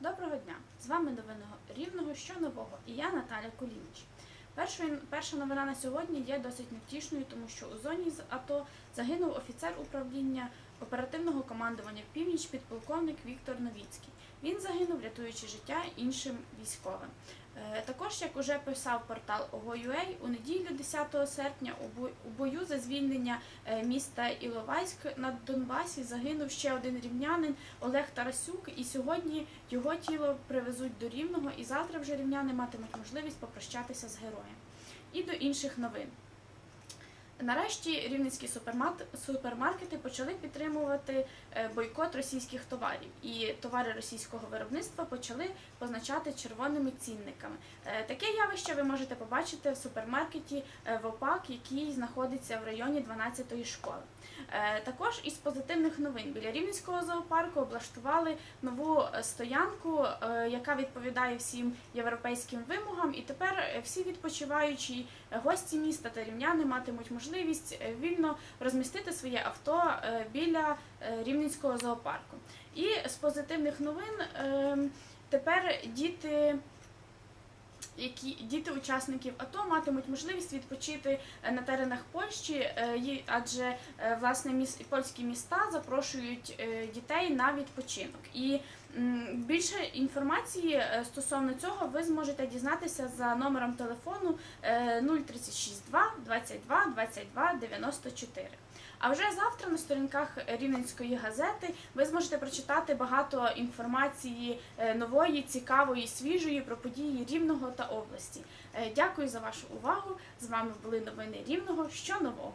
Доброго дня! З вами новини Рівного що нового і я Наталя Колініч. Першою, перша новина на сьогодні є досить невтішною, тому що у зоні з АТО загинув офіцер управління оперативного командування Північ підполковник Віктор Новіцький. Він загинув, рятуючи життя іншим військовим. Е, Також, як уже писав портал ОГО.UA, у неділю 10 серпня у бою за звільнення е, міста Іловайськ на Донбасі загинув ще один рівнянин Олег Тарасюк. І сьогодні його тіло привезуть до Рівного, і завтра вже рівняни матимуть можливість попрощатися з героєм. І до інших новин. Нарешті рівненські супермаркети почали підтримувати е, бойкот російських товарів, і товари російського виробництва почали позначати червоними цінниками. Е, Таке явище ви можете побачити в супермаркеті е, ВОПАК, який знаходиться в районі 12-ї школи. Також із позитивних новин біля Рівненського зоопарку облаштували нову стоянку, яка відповідає всім європейським вимогам. І тепер всі відпочиваючі гості міста та рівняни матимуть можливість е, вільно розмістити своє авто е, біля е, Рівненського зоопарку. І з позитивних новин е, тепер діти. Які діти учасників АТО матимуть можливість відпочити е, на теренах Польщі, е, адже е, власне міс польські міста запрошують дітей на відпочинок. І більше інформації стосовно цього ви зможете дізнатися за номером телефону е, 0362 22 22 94. А вже завтра на сторінках Рівненської газети ви зможете прочитати багато інформації е, нової, цікавої, свіжої про події Рівного та області. Е, Дякую за вашу увагу. З вами були новини Рівного. Що нового?